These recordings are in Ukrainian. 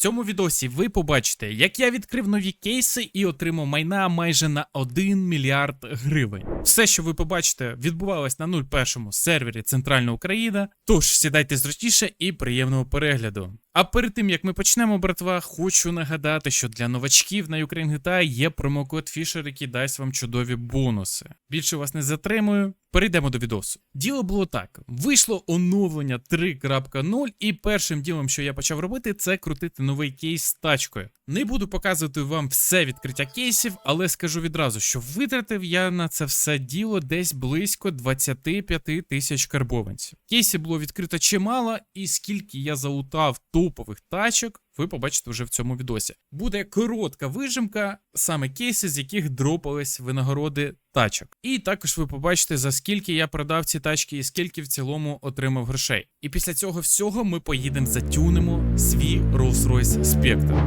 цьому відосі ви побачите, як я відкрив нові кейси і отримав майна майже на 1 мільярд гривень. Все, що ви побачите, відбувалось на 01 сервері Центральна Україна. Тож сідайте зручніше і приємного перегляду. А перед тим як ми почнемо, братва, хочу нагадати, що для новачків на Ukraine GTA є промокод Fisher, який дасть вам чудові бонуси. Більше вас не затримую. Перейдемо до відосу. Діло було так: вийшло оновлення 3.0, і першим ділом, що я почав робити, це крутити новий кейс з тачкою. Не буду показувати вам все відкриття кейсів, але скажу відразу, що витратив я на це все діло десь близько 25 тисяч карбованців. Кейсів було відкрито чимало, і скільки я залутав топових тачок, ви побачите вже в цьому відосі. Буде коротка вижимка, саме кейси, з яких дропались винагороди тачок. І також ви побачите, за скільки я продав ці тачки і скільки в цілому отримав грошей. І після цього всього ми поїдемо затюнемо свій Rolls-Royce Spectre.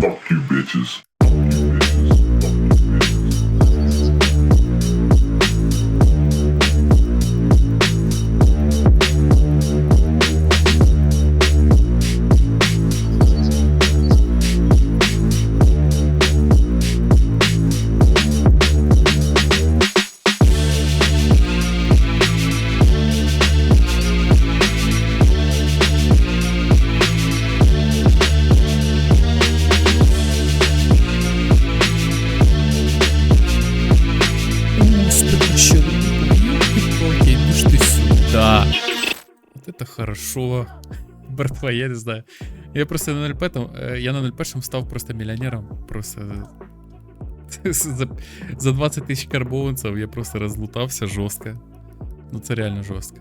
Fuck you, bitches. Да. Вот это хорошо. Братва, я не знаю. Я просто на 0 е, я на 01 став просто миллионером. Просто за, за 20 тисяч карбованців я просто розлутався жорстко. Ну це реально жорстко.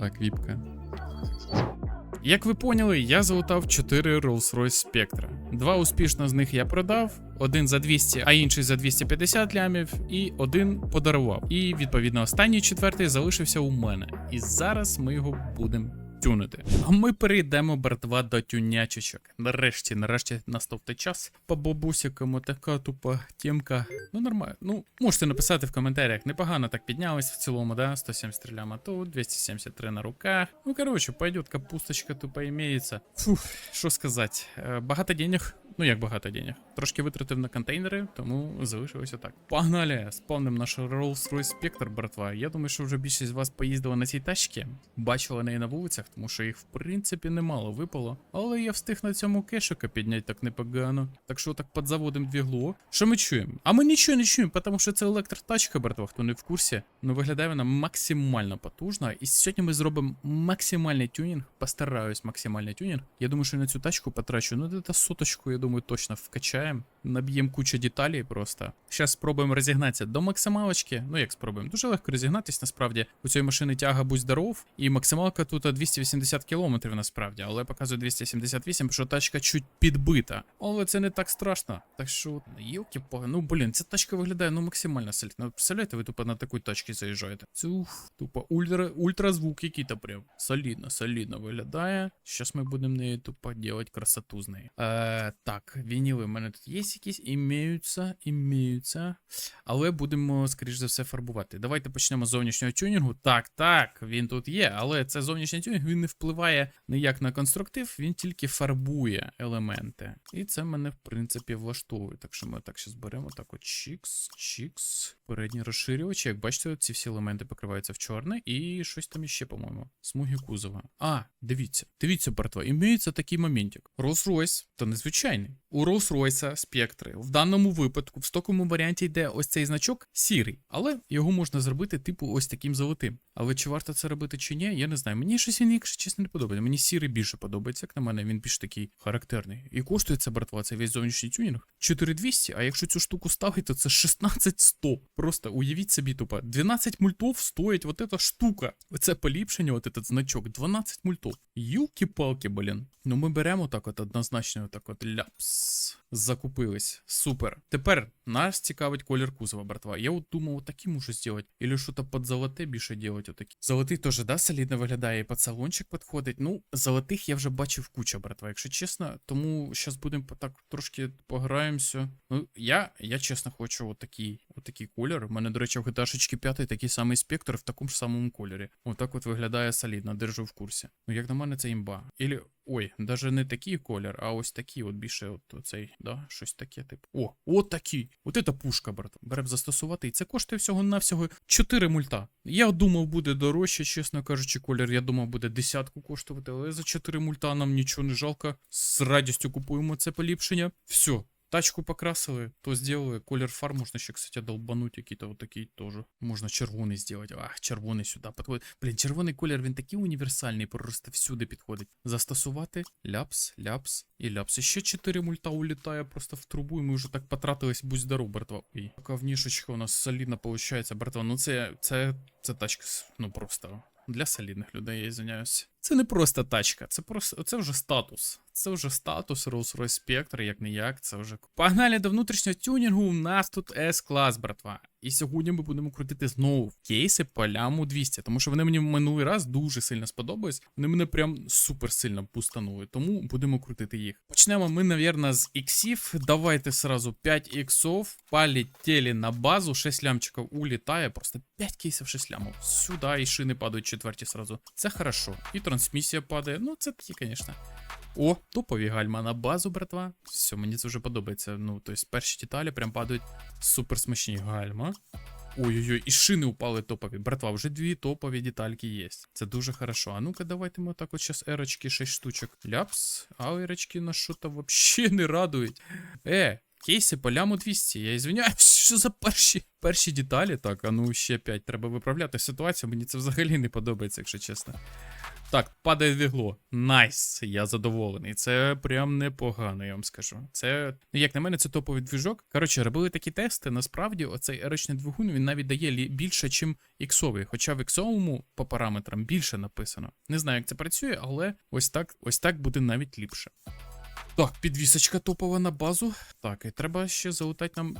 Так, віпка. Як ви поняли, я залутав 4 Rolls-Royce Spectra. Два успішно з них я продав, один за 200, а інший за 250 лямів, і один подарував. І відповідно останній четвертий залишився у мене. І зараз ми його будемо тюнити. А ми перейдемо, братва, до тюнячечок. Нарешті, нарешті настав той час. По бабусякам така тупа тємка. Ну нормально. Ну, можете написати в коментарях. Непогано так піднялись в цілому, да? 170 ляма тут, 273 на руках. Ну, короче, пойдет капусточка тупо імеється. Фух, що сказати. Е, Багато денег. Ну, як багато денег. Трошки витратив на контейнери, тому залишилося так. Погнали! Спавним наш Rolls-Royce Spectre, братва. Я думаю, що вже більшість з вас поїздила на цій тачці, бачила неї на вулицях, тому що їх в принципі немало випало. Але я встиг на цьому кешика підняти так непогано. Так що так підзаводим двігло. Що ми чуємо? А ми нічого не чуємо, тому що це електротачка, братва, хто не в курсі. Ну виглядає вона максимально потужна. І сьогодні ми зробимо максимальний тюнінг. Постараюсь максимальний тюнінг. Я думаю, що на цю тачку потрачу. Ну, де соточку, я думаю, точно вкачаємо. Наб'ємо кучу деталей просто. Зараз спробуємо розігнатися до максималочки. Ну як спробуємо? Дуже легко розігнатись, насправді. У цієї машини тяга будь здоров. І максималка тут 280 км насправді, але показує 278, що тачка чуть підбита. Але це не так страшно. Так що, йоки пога. Ну блін, ця тачка виглядає ну максимально солідно. Представляєте, ви тупо на таку тачці заїжджаєте. Це уф, тупо ультра, ультразвук який-то прям. Солідно, солідно виглядає. Зараз ми будемо неї тупо робити красоту з неї. Е, так, вініли в мене тут є якісь, імеються, імеються. Але будемо, скоріш за все, фарбувати. Давайте почнемо з зовнішнього тюнінгу. Так, так, він тут є, але це зовнішній тюнінг він не впливає ніяк на конструктив, він тільки фарбує елементи. І це мене, в принципі, влаштовує. Так що ми так зараз беремо так от чікс, чікс. Передні розширювачі. Як бачите, ці всі елементи покриваються в чорне, і щось там іще, по-моєму. Смуги кузова. А, дивіться, дивіться, братва, імеється такий моментик. Rolls-Royce, то незвичайний. У Rolls-Royce спектри в даному випадку в стоковому варіанті йде ось цей значок сірий, але його можна зробити типу ось таким золотим. Але чи варто це робити чи ні, я не знаю. Мені щось він, якщо чесно, не подобається. Мені сірий більше подобається, як на мене, він більш такий характерний. І коштує це, братва, це весь зовнішній тюнінг 4200, а якщо цю штуку ставити, то це 16100. Просто уявіть собі, тупо 12 мультов стоїть вот эта штука. Оце поліпшення, от этот значок, 12 мультов. Юлки-палки, блін. Ну ми беремо так от однозначно, так от ляпс. Закупились. Супер. Тепер нас цікавить колір кузова, братва. Я от думав, отакі можу зробити. Или що то під золоте більше делать отакі. Золотий теж, да, солідно виглядає, і під салончик підходить. Ну, золотих я вже бачив куча, братва, якщо чесно. Тому зараз будемо так трошки пограємося. Ну, я, я чесно хочу отакий, отакий колір. У мене, до речі, в GTA 5 такий самий спектр в такому ж самому кольорі. Отак от виглядає солідно, держу в курсі. Ну, як на мене, це імба. Ілі, ой, даже не такий колір, а ось такий, от більше от цей, да, щось таке, типу. О, от такий. От це пушка, брат. Берем застосувати. І це коштує всього-навсього 4 мульта. Я думав, буде дорожче, чесно кажучи, колір. Я думав, буде десятку коштувати, але за 4 мульта нам нічого не жалко. З радістю купуємо це поліпшення. Все. Тачку покрасили, то сделали. Колір фар можна ще, кстати, долбануть, який-то вот такий теж. Можна червоний зробити. Ах, червоний сюди підходить. Блін, червоний колір, він такий універсальний, просто всюди підходить. Застосувати, ляпс, ляпс і ляпс. І ще 4 мульта улітає просто в трубу, і ми вже так потратились, будь здоров, братва. Ой, така внішечка у нас солідна виходить, братва. Ну це, це, це тачка, ну просто. Для солідних людей, я извиняюсь. Це не просто тачка, це просто це вже статус. Це вже статус Rolls-Royce Spectre, як не як, це вже. Погнали до внутрішнього тюнінгу. У нас тут S-клас, братва. І сьогодні ми будемо крутити знову кейси по ляму 200, тому що вони мені в минулий раз дуже сильно сподобались. Вони мене прям супер сильно пустанули, тому будемо крутити їх. Почнемо ми, навірно, з іксів. Давайте сразу 5 іксов. Полетели на базу. 6 лямчиків улітає. Просто 5 кейсів 6 лямов. Сюди і шини падають четверті сразу. Це хорошо. І трансмісія падає. Ну, це такі, звісно. О, топові гальма на базу, братва. Все, мені це вже подобається. Ну, тобто перші деталі прям падають супер смачні гальма. Ой-ой-ой, і шини упали топові. Братва, вже дві топові детальки є. Це дуже хорошо. А ну-ка, давайте ми отак от зараз ерочки 6 штучок. Ляпс, а ерочки на що-то вообще не радують. Е, кейси по ляму 200. Я извиняюсь, що за перші, перші деталі. Так, а ну ще 5. Треба виправляти ситуацію. Мені це взагалі не подобається, якщо чесно. Так, падає двігло. Найс, я задоволений. Це прям непогано, я вам скажу. Це, ну як на мене, це топовий двіжок. Коротше, робили такі тести. Насправді, оцей ерочний двигун він навіть дає більше, ніж іксовий. Хоча в іксовому по параметрам більше написано. Не знаю, як це працює, але ось так, ось так буде навіть ліпше. Так, підвісочка топова на базу. Так, і треба ще залутати нам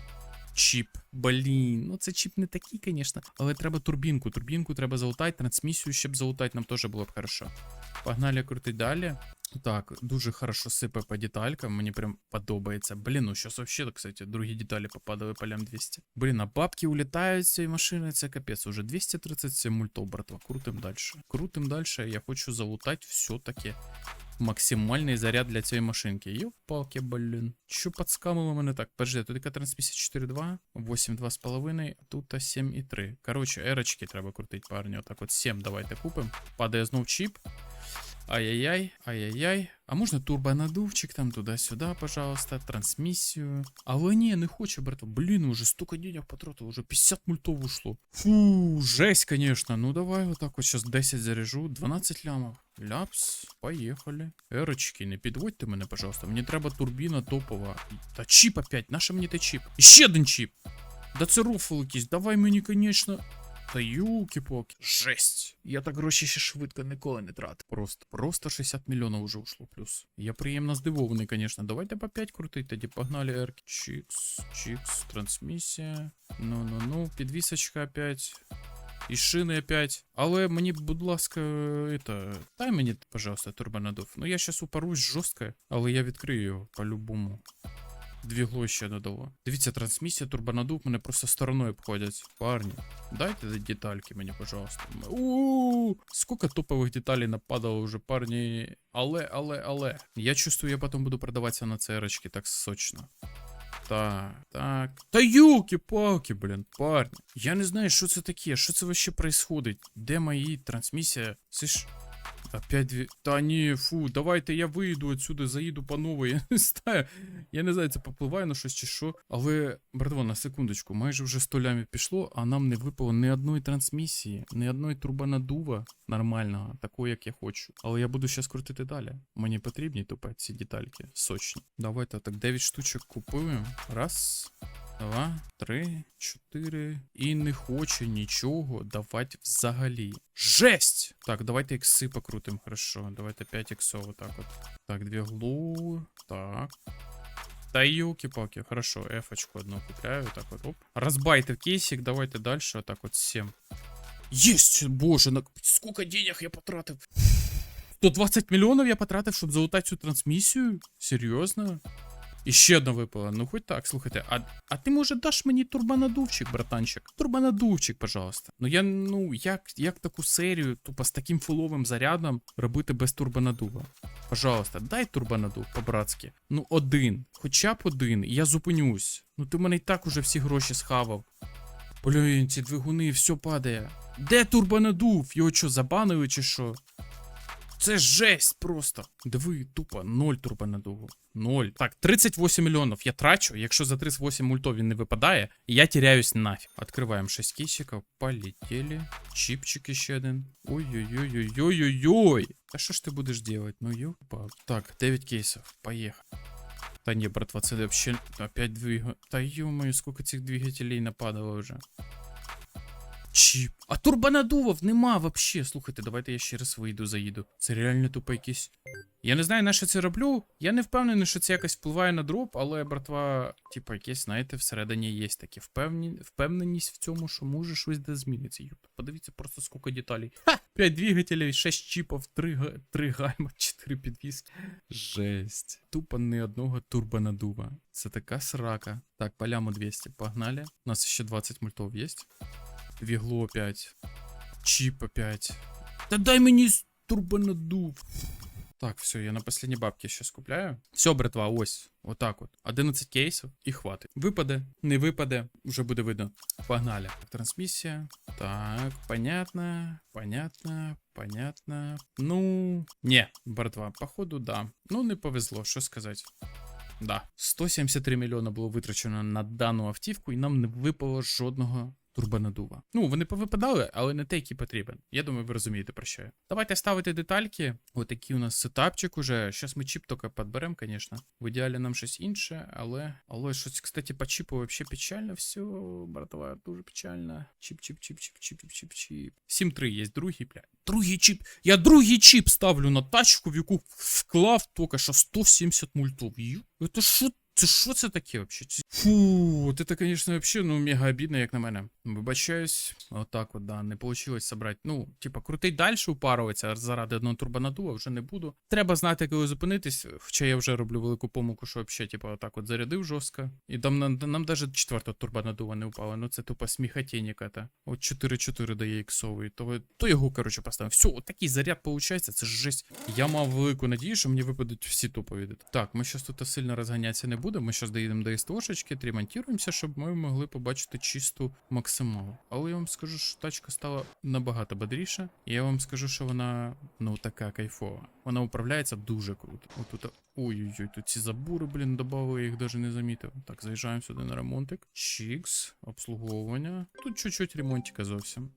чіп. Блін, ну це чіп не такий, звісно, але треба турбінку. Турбінку треба залутати, трансмісію, щоб залутати, нам теж було б хорошо. Погнали крутить далі. Так, дуже хорошо сипе по деталькам, мені прям подобається. Блін, ну щас вообще, кстати, другі деталі попадали по лям 200. Блін, а бабки улітають з цієї машини, це капець. Уже 237 мультов, братва. Крутим далі. Крутим далі, я хочу залутати все-таки максимальний заряд для цієї машинки. Йопалки, блін. Що підскамило мене так? Подожди, тут яка трансмісія 4.2, 8.2,5, тут 7.3. Коротше, ерочки треба крутити, парні. Отак от 7 давайте купимо. Падає знов чіп. Ай-яй-яй, ай-яй-яй. А можна турбонадувчик там туди-сюди, пожалуйста, трансмісію. Але ні, не хочу, братва. Блін, уже столько денег потратил, уже 50 мультов ушло. Фу, жесть, конечно. Ну давай вот так вот сейчас 10 заряжу, 12 лямов. Ляпс, поїхали. Ерочки, не підводьте мене, пожалуйста. Мені треба турбіна топова. Та чіп опять, наша мені та чіп. І ще один чіп. Да це рофл якийсь, давай мені, конечно. Та юки-поки. Жесть. Я так гроші ще швидко ніколи не тратив. Просто, просто 60 мільйонів уже ушло плюс. Я приємно здивований, конечно. Давайте по 5 крутить, тоді погнали ерки. Чікс, чікс, трансмісія. Ну-ну-ну, підвісочка опять. І шини опять. Але мені, будь ласка, это, дай мені, пожалуйста, турбонадув. Ну я щас упорусь жорстко, але я відкрию його по-любому. Двігло ще додало. Дивіться, трансмісія, турбонадув мене просто стороною обходять. Парні, дайте детальки мені, пожалуйста. у сколько топових деталей нападало уже, парні. Але, але, але. Я чувствую, я потім буду продаватися на церочки так сочно. Так, так. Та юки-палки, блін, парні. Я не знаю, що це таке, що це вообще происходить. Де мої трансмісія? Це ж. Опять дві. Та ні, фу, давайте я вийду отсюди, заїду по новій. Я не знаю. Я не знаю, це попливає на щось чи що. Але, братва, на секундочку, майже вже 100 лямів пішло, а нам не випало ні одної трансмісії, ні одної турбонадува нормального, такого, як я хочу. Але я буду зараз крутити далі. Мені потрібні тупо ці детальки сочні. Давайте так 9 штучок купуємо. Раз. Два, три, чотири. І не хоче нічого давати взагалі. Жесть! Так, давайте ікси покрутимо, хорошо. Давайте 5 іксов, отак от. Так, дві глу. Так. Та юки-палки, хорошо, F-очку одну купляю, так вот, оп. Разбайтер кейсик, давайте дальше, вот так вот 7. Есть, боже, на... сколько денег я потратив. 120 мільйонів я потратив, щоб залутати цю трансмісію? Серйозно? І ще одна випала. Ну хоч так, слухайте, а, а ти може даш мені турбонадувчик, братанчик? Турбонадувчик, пожалуйста. Ну я ну як, як таку серію, тупо з таким фуловим зарядом робити без турбонадува? Пожалуйста, дай турбонадув по-братськи. Ну один, хоча б один, і я зупинюсь. Ну ти в мене і так уже всі гроші схавав. Блін, ці двигуни, все падає. Де турбонадув? Його що, забанили чи що? Це жесть просто. Диви, тупо, ноль турбонадуву. Ноль. Так, 38 мільйонів я трачу. Якщо за 38 мультов він не випадає, я теряюсь нафіг. Откриваємо 6 кейсиків, полетели. Чіпчик ще один. Ой-ой-ой-ой-ой-ой-ой. А що ж ти будеш делать? Ну ёпа. Так, 9 кейсів. Поехали. Та ні, братва, це вообще опять двигатель. Та ё-моё, сколько цих двигателей нападало вже. Чіп. А турбонадувов нема вообще. Слухайте, давайте я ще раз вийду, заїду. Це реально тупо якийсь. Я не знаю, на що це роблю. Я не впевнений, що це якось впливає на дроп, але, братва, типа, якесь, знаєте, всередині є таке впевні... впевненість в цьому, що може щось де зміниться. Юп. Подивіться просто скільки деталей. Ха! 5 двигателей, 6 чіпів, 3, га... 3 гайма, 4 підвіски. Жесть. Тупо не одного турбонадува. Це така срака. Так, поляму 200, погнали. У нас ще 20 мультов є. Вігло опять. Чіп опять. Та дай мені турбонадув. Так, все, я на последній бабки ще скупляю. Все, братва, ось. Отак от. 11 кейсів і хватить. Випаде, не випаде, вже буде видно. Погнали. Трансмісія. Так, понятно, понятно, понятно. Ну, не, братва, походу, да. Ну, не повезло, що сказати. Да. 173 мільйона було витрачено на дану автівку, і нам не випало жодного турбонадува. Ну, вони повипадали, але не те, який потрібен. Я думаю, ви розумієте про що я. Давайте ставити детальки. Отакий у нас сетапчик уже. Щас ми чіп тільки підберемо, звісно. В ідеалі нам щось інше, але. Але щось, кстати, по чіпу вообще печально все, братва, дуже печально. Чіп, чіп, чіп, чіп, чіп, чіп, чіп, чіп. 7-3 є другий, бля. Другий чіп. Я другий чіп ставлю на тачку, в яку вклав тільки що 170 мультов. Это що це що це таке вообще? Фу, це, конечно, вообще, ну, мега обідно, як на мене. Вибачаюсь, отак от, да, не получилось собрати. Ну, типа, крутий далі упаруватися заради одного турбонадува вже не буду. Треба знати, коли зупинитись, хоча я вже роблю велику помилку, що вообще, типа, отак от зарядив жорстко. І там нам, нам даже четвертого турбонадува не упало. Ну це тупо сміхотінь яка-то. От 4-4 дає іксовий, то, то його, коротше, поставив. Все, от такий заряд виходить, це ж жесть. Я мав велику надію, що мені випадуть всі топові. Так, ми щас тут сильно розганятися не будемо. Ми щас доїдемо до СТОшечки, тремонтуємося, щоб ми могли побачити чисту максималу. Але я вам скажу, що тачка стала набагато бодріша. І я вам скажу, що вона ну така кайфова. Вона управляється дуже круто. Отут. Ой-ой-ой, тут ці забури, блін, додали, я їх даже не замітив. Так, заїжджаємо сюди на ремонтик. Чікс, обслуговування. Тут чуть-чуть ремонтика зовсім.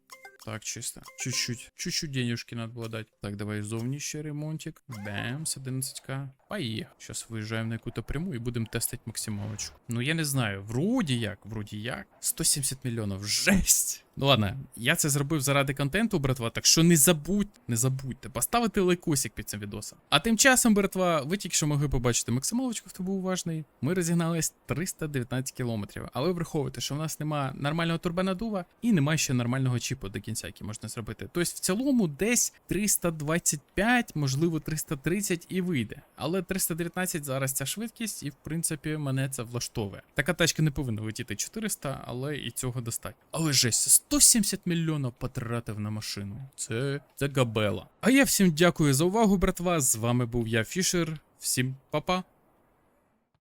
Так, чисто. Чуть-чуть. Чуть-чуть денежки надо было дать. Так, давай зовнище, ремонтик. с 11к. Поехали. Сейчас выезжаем на какую-то прямую и будем тестить максималочку. Ну я не знаю. Вроде як, вроде як. 170 миллионов. Жесть. Ну ладно, я це зробив заради контенту, братва. Так що не забудьте, не забудьте поставити лайкосик під цим відосом. А тим часом, братва, ви тільки що могли побачити максималочку, хто був уважний. Ми розігнались 319 кілометрів. Але враховуйте, що в нас нема нормального турбонадува і немає ще нормального чіпу до кінця, який можна зробити. Тобто в цілому десь 325, можливо 330 і вийде. Але 319 зараз ця швидкість, і в принципі мене це влаштовує. Така тачка не повинна летіти 400, але і цього достатньо. Але жесть, 170 мільйонів потратив на машину. Це, це габела. А я всім дякую за увагу, братва. З вами був я, Фішер. Всім па-па.